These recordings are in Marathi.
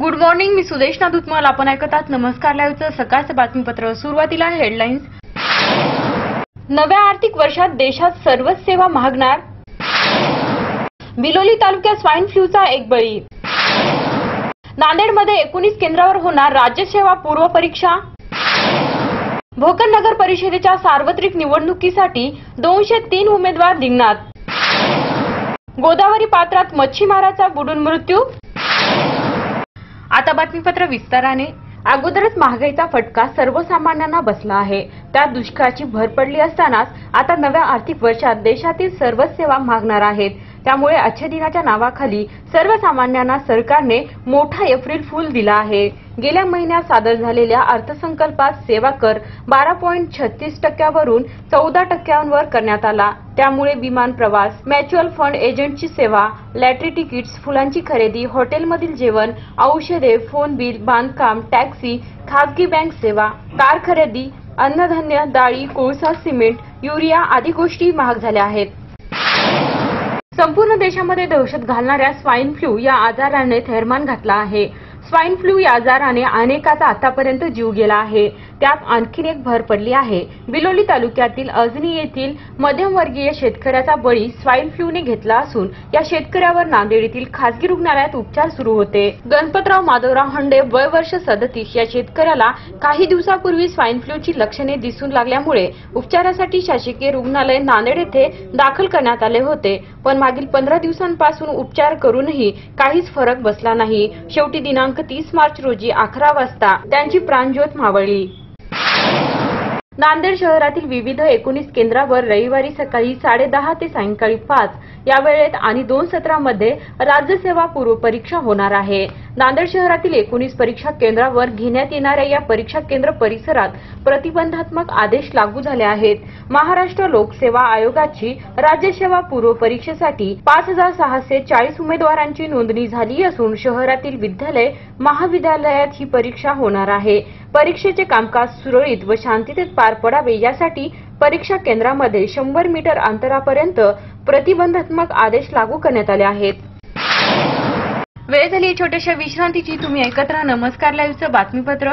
गुड मॉर्निंग मी सुदेशना दुधमल आपण ऐकतात नमस्कार लाईव्हचं सकाळचं बातमीपत्र. सुरुवातीला हेडलाईन्स नव्या आर्थिक वर्षात देशात सर्वच सेवा महागणार. बिलोली तालुक्यात स्वाईन फ्लूचा एक बळी. नांदेडमध्ये एकोणीस केंद्रावर होणार राज्यसेवा पूर्व परीक्षा. भोकर नगर परिषदेच्या सार्वत्रिक निवडणुकीसाठी दोनशे तीन उमेदवार रिंगणात. गोदावरी पात्रात मच्छीमाराचा बुडून मृत्यू. आता बातमीपत्र विस्ताराने. अगोदरच महागाईचा फटका सर्वसामान्यांना बसला आहे. त्यात दुष्काळाची भर पडली असतानाच आता नव्या आर्थिक वर्षात देशातील सर्वच सेवा मागणार आहेत. त्यामुळे आजच्या दिनाच्या नावाखाली सर्वसामान्यांना सरकारने मोठा एप्रिल फूल दिला आहे. गेल्या महिन्यात सादर झालेल्या अर्थसंकल्पात सेवा कर बारा पॉईंट छत्तीस टक्क्यावरून चौदा टक्क्यांवर करण्यात आला. त्यामुळे विमान प्रवास म्युच्युअल फंड एजंटची सेवा लॅटरी तिकीट्स फुलांची खरेदी हॉटेलमधील जेवण औषधे फोन बिल बांधकाम टॅक्सी खासगी बँक सेवा कार खरेदी अन्नधान्य डाळी कोळसा सिमेंट युरिया आदी गोष्टी महाग झाल्या आहेत. संपूर्ण देशामध्ये दहशत घालणाऱ्या स्वाईन फ्लू या आजाराने थैरमान घातला आहे. स्वाईन फ्लू या आजाराने अनेकाचा आतापर्यंत जीव गेला आहे. त्यात आणखीन एक भर पडली आहे. बिलोली तालुक्यातील अजनी येथील मध्यमवर्गीय शेतकऱ्याचा बळी स्वाईन फ्लूने घेतला असून या शेतकऱ्यावर नांदेड येथील खासगी रुग्णालयात उपचार सुरू होते. गणपतराव माधवराव हंडे वय वर्ष सदतीस या शेतकऱ्याला काही दिवसापूर्वी स्वाईन फ्लूची लक्षणे दिसून लागल्यामुळे उपचारासाठी शासकीय रुग्णालय नांदेड येथे दाखल करण्यात आले होते. पण मागील पंधरा दिवसांपासून उपचार करूनही काहीच फरक बसला नाही. शेवटी दिनांक तीस मार्च रोजी अकरा वाजता त्यांची प्राणज्योत मावळली. नांदेड शहरातील विविध एकोणीस केंद्रावर रविवारी सकाळी साडेदहा ते सायंकाळी पाच या वेळेत आणि दोन सत्रामध्ये राज्यसेवा पूर्व परीक्षा होणार आहे. नांदेड शहरातील एकोणीस परीक्षा केंद्रावर घेण्यात येणाऱ्या या परीक्षा केंद्र परिसरात प्रतिबंधात्मक आदेश लागू झाले आहेत. महाराष्ट्र लोकसेवा आयोगाची राज्यसेवा पूर्व परीक्षेसाठी पाच हजार सहाशे चाळीस उमेदवारांची नोंदणी झाली असून शहरातील विद्यालय महाविद्यालयात ही परीक्षा होणार आहे. परीक्षेचे कामकाज सुरळीत व शांततेत पार पडावे यासाठी परीक्षा केंद्रामध्ये शंभर मीटर अंतरापर्यंत प्रतिबंधात्मक आदेश लागू करण्यात आले आहेत. वेळ झाली छोट्याशा विश्रांतीची. तुम्ही ऐकत राहा नमस्कार लाईव्हचं बातमीपत्र.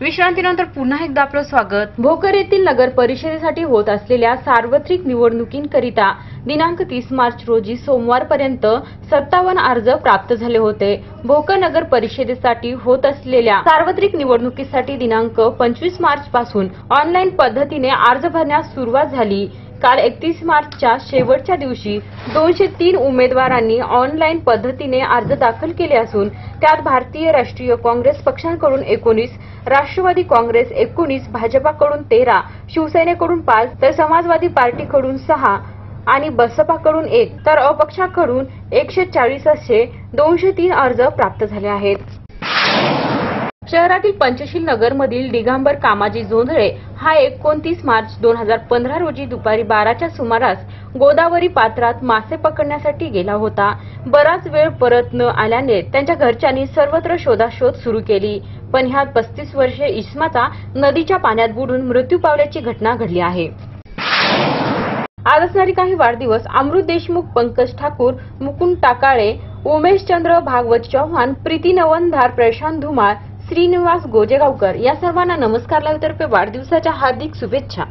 विश्रांतीनंतर पुन्हा एकदा आपलं स्वागत. भोकर येथील नगर परिषदेसाठी होत असलेल्या सार्वत्रिक निवडणुकींकरिता दिनांक तीस मार्च रोजी सोमवारपर्यंत सत्तावन्न अर्ज प्राप्त झाले होते. भोकर नगर परिषदेसाठी होत असलेल्या सार्वत्रिक निवडणुकीसाठी दिनांक पंचवीस मार्च पासून ऑनलाईन पद्धतीने अर्ज भरण्यास सुरुवात झाली. काल एकतीस मार्चच्या शेवटच्या दिवशी दोनशे तीन उमेदवारांनी ऑनलाईन पद्धतीने अर्ज दाखल केले असून त्यात भारतीय राष्ट्रीय काँग्रेस पक्षांकडून एकोणीस राष्ट्रवादी काँग्रेस एकोणीस भाजपाकडून तेरा शिवसेनेकडून पाच तर समाजवादी पार्टीकडून सहा आणि बसपाकडून एक तर अपक्षाकडून एकशे चाळीस असे दोनशे तीन अर्ज प्राप्त झाले आहेत. शहरातील पंचशील नगरमधील दिगंबर कामाजी जोंधळे हा एकोणतीस मार्च दोन हजार पंधरा रोजी दुपारी बाराच्या सुमारास गोदावरी पात्रात मासे पकडण्यासाठी गेला होता. बराच वेळ परत न आल्याने त्यांच्या घरच्यांनी सर्वत्र शोधाशोध सुरू केली. पण ह्या पस्तीस वर्षे इस्माचा नदीच्या पाण्यात बुडून मृत्यू पावल्याची घटना घडली आहे. आज असणारे काही वाढदिवस अमृत देशमुख पंकज ठाकूर मुकुंद टाकाळे उमेश चंद्र भागवत चव्हाण प्रीती नवनधार प्रशांत धुमाळ श्रीनिवास गोजेगावकर या सर्वांना नमस्कार लावतर्फे वाढदिवसाच्या हार्दिक शुभेच्छा.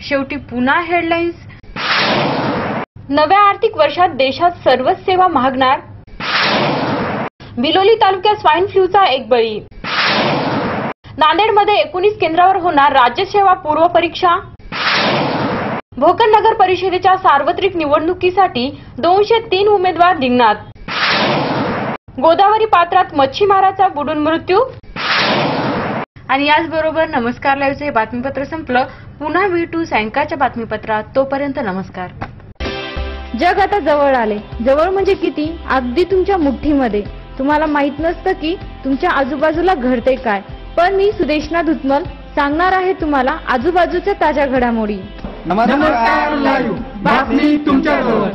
शेवटी पुन्हा हेडलाईन्स नव्या आर्थिक वर्षात देशात सर्वच सेवा महागणार. बिलोली तालुक्यात स्वाईन फ्लूचा एक बळी. नांदेडमध्ये एकोणीस केंद्रावर होणार राज्यसेवा पूर्व परीक्षा. भोकर नगर परिषदेच्या सार्वत्रिक निवडणुकीसाठी दोनशे तीन उमेदवार रिंगणात. गोदावरी पात्रात मच्छीमाराचा बुडून मृत्यू. आणि याचबरोबर नमस्कार लाईव्हचं हे बातमीपत्र संपलं. पुन्हा भेटू सायंकाळच्या बातमीपत्रात. तोपर्यंत नमस्कार. जग आता जवळ आले. जवळ म्हणजे किती? अगदी तुमच्या मुठ्ठीमध्ये. तुम्हाला माहीत नसतं की तुमच्या आजूबाजूला घडते काय. पण मी सुदेशना धुतमल सांगणार आहे तुम्हाला आजूबाजूच्या ताज्या घडामोडी. नमस्कार लाईव्ह. बातमी तुमच्याजवळ.